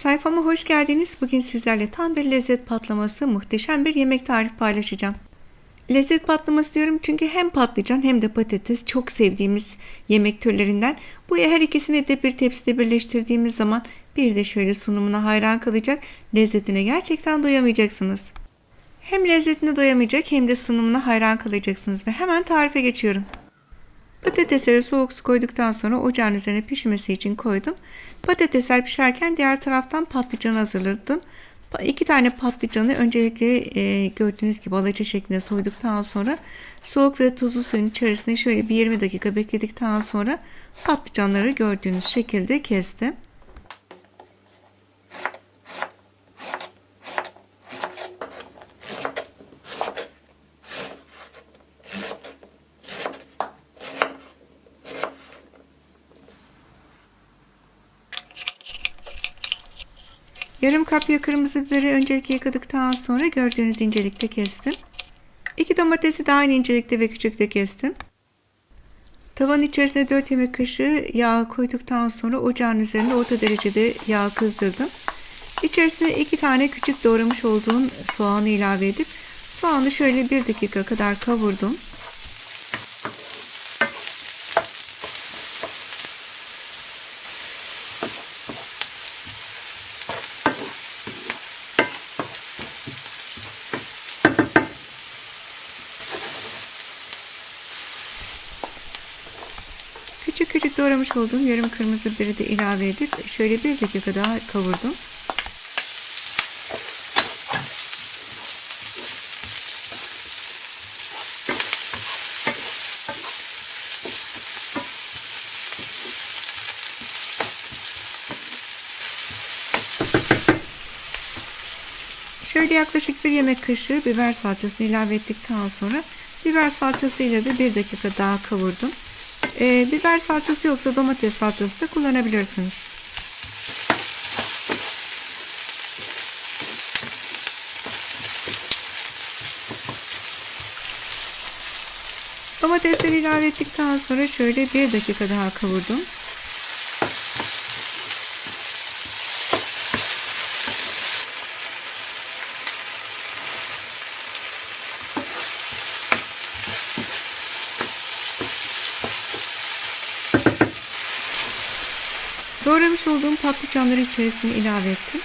Sayfama hoş geldiniz. Bugün sizlerle tam bir lezzet patlaması, muhteşem bir yemek tarifi paylaşacağım. Lezzet patlaması diyorum çünkü hem patlıcan hem de patates çok sevdiğimiz yemek türlerinden. Bu her ikisini de bir tepside birleştirdiğimiz zaman bir de şöyle sunumuna hayran kalacak, lezzetine gerçekten doyamayacaksınız. Hem lezzetine doyamayacak hem de sunumuna hayran kalacaksınız ve hemen tarife geçiyorum. Patatesleri soğuk su koyduktan sonra ocağın üzerine pişmesi için koydum. Patatesler pişerken diğer taraftan patlıcan hazırladım. İki tane patlıcanı öncelikle e, gördüğünüz gibi alaca şeklinde soyduktan sonra soğuk ve tuzlu suyun içerisine şöyle bir 20 dakika bekledikten sonra patlıcanları gördüğünüz şekilde kestim. Yarım kapya kırmızı biberi öncelikle yıkadıktan sonra gördüğünüz incelikte kestim. İki domatesi de aynı incelikte ve küçükte kestim. Tavanın içerisine 4 yemek kaşığı yağ koyduktan sonra ocağın üzerinde orta derecede yağ kızdırdım. İçerisine iki tane küçük doğramış olduğum soğanı ilave edip soğanı şöyle bir dakika kadar kavurdum. Küçük küçük doğramış olduğum yarım kırmızı biberi de ilave edip şöyle bir dakika daha kavurdum. Şöyle yaklaşık bir yemek kaşığı biber salçasını ilave ettikten sonra biber salçası ile de bir dakika daha kavurdum. Ee, biber salçası yoksa domates salçası da kullanabilirsiniz. Domatesleri ilave ettikten sonra şöyle bir dakika daha kavurdum. Doğramış olduğum patlıcanları içerisine ilave ettim.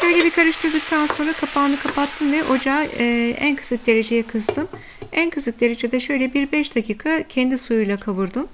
Şöyle bir karıştırdıktan sonra kapağını kapattım ve ocağı e, en kısık dereceye kıstım. En kısık derecede şöyle bir 5 dakika kendi suyuyla kavurdum.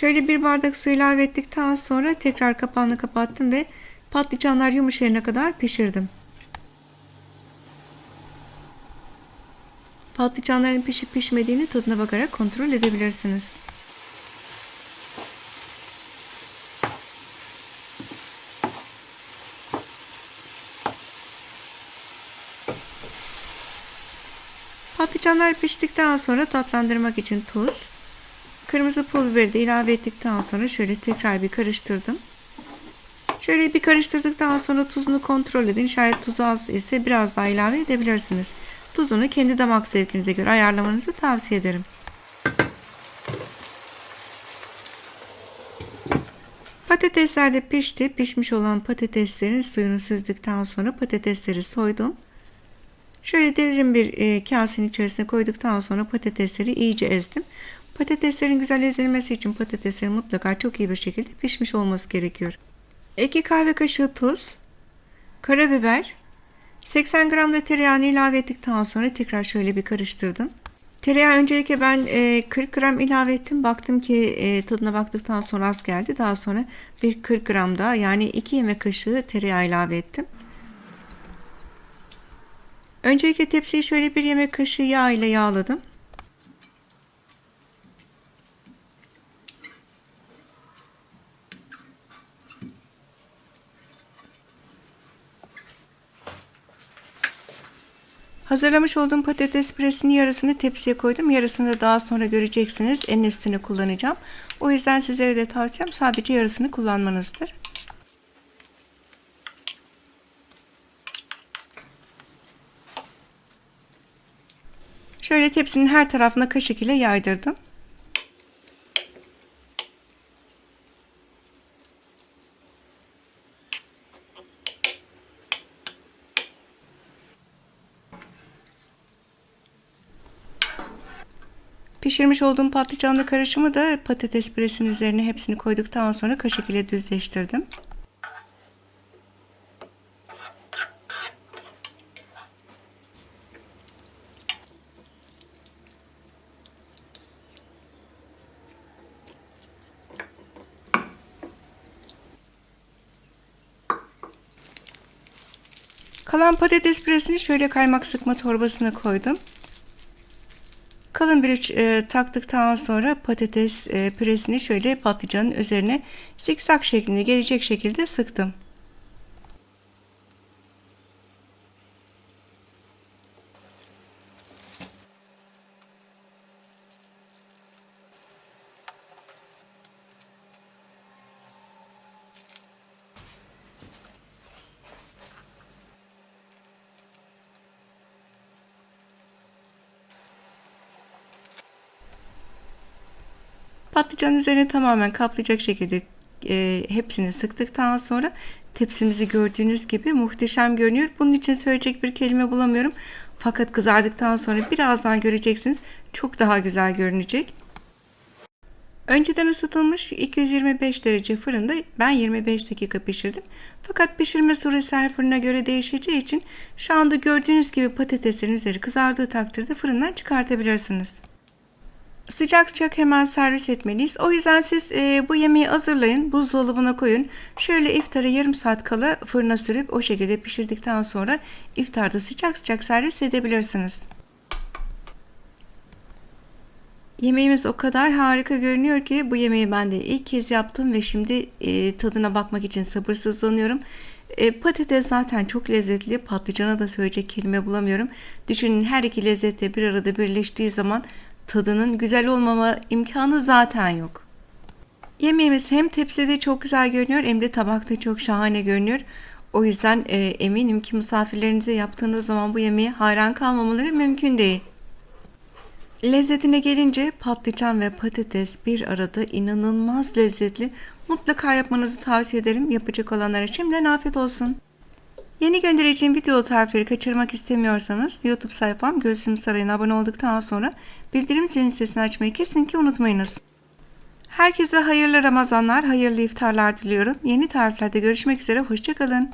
Şöyle bir bardak su ilave ettikten sonra tekrar kapağını kapattım ve patlıcanlar yumuşayana kadar pişirdim. Patlıcanların pişip pişmediğini tadına bakarak kontrol edebilirsiniz. Patlıcanlar piştikten sonra tatlandırmak için tuz, Kırmızı pul biberi de ilave ettikten sonra şöyle tekrar bir karıştırdım. Şöyle bir karıştırdıktan sonra tuzunu kontrol edin. Şayet tuzu az ise biraz daha ilave edebilirsiniz. Tuzunu kendi damak zevkinize göre ayarlamanızı tavsiye ederim. Patatesler de pişti. Pişmiş olan patateslerin suyunu süzdükten sonra patatesleri soydum. Şöyle derin bir e, kasenin içerisine koyduktan sonra patatesleri iyice ezdim. Patateslerin güzel ezilmesi için patateslerin mutlaka çok iyi bir şekilde pişmiş olması gerekiyor. 2 kahve kaşığı tuz, karabiber, 80 gram da tereyağını ilave ettikten sonra tekrar şöyle bir karıştırdım. Tereyağı öncelikle ben 40 gram ilave ettim. Baktım ki tadına baktıktan sonra az geldi. Daha sonra bir 40 gram daha yani 2 yemek kaşığı tereyağı ilave ettim. Öncelikle tepsiyi şöyle bir yemek kaşığı yağ ile yağladım. Hazırlamış olduğum patates püresinin yarısını tepsiye koydum. Yarısını da daha sonra göreceksiniz. En üstünü kullanacağım. O yüzden sizlere de tavsiyem sadece yarısını kullanmanızdır. Şöyle tepsinin her tarafına kaşık ile yaydırdım. Pişirmiş olduğum patlıcanlı karışımı da patates püresinin üzerine hepsini koyduktan sonra kaşık ile düzleştirdim. Kalan patates püresini şöyle kaymak sıkma torbasına koydum. Kalın bir uç e, taktıktan sonra patates e, püresini şöyle patlıcanın üzerine zikzak şeklinde gelecek şekilde sıktım. Patlıcan üzerine tamamen kaplayacak şekilde e, hepsini sıktıktan sonra tepsimizi gördüğünüz gibi muhteşem görünüyor. Bunun için söyleyecek bir kelime bulamıyorum. Fakat kızardıktan sonra birazdan göreceksiniz çok daha güzel görünecek. Önceden ısıtılmış 225 derece fırında ben 25 dakika pişirdim. Fakat pişirme süresi her fırına göre değişeceği için şu anda gördüğünüz gibi patateslerin üzeri kızardığı takdirde fırından çıkartabilirsiniz. Sıcak sıcak hemen servis etmeliyiz. O yüzden siz e, bu yemeği hazırlayın, buzdolabına koyun. Şöyle iftara yarım saat kala fırına sürüp o şekilde pişirdikten sonra iftarda sıcak sıcak servis edebilirsiniz. Yemeğimiz o kadar harika görünüyor ki bu yemeği ben de ilk kez yaptım ve şimdi e, tadına bakmak için sabırsızlanıyorum. E, patates zaten çok lezzetli. Patlıcana da söyleyecek kelime bulamıyorum. Düşünün her iki lezzette bir arada birleştiği zaman tadının güzel olmama imkanı zaten yok. Yemeğimiz hem tepside çok güzel görünüyor hem de tabakta çok şahane görünüyor. O yüzden e, eminim ki misafirlerinize yaptığınız zaman bu yemeği hayran kalmamaları mümkün değil. Lezzetine gelince patlıcan ve patates bir arada inanılmaz lezzetli. Mutlaka yapmanızı tavsiye ederim. Yapacak olanlara şimdiden afiyet olsun. Yeni göndereceğim video tarifleri kaçırmak istemiyorsanız YouTube sayfam Göğsüm Sarayı'na abone olduktan sonra bildirim zilini sesini açmayı kesinlikle unutmayınız. Herkese hayırlı Ramazanlar, hayırlı iftarlar diliyorum. Yeni tariflerde görüşmek üzere, hoşçakalın.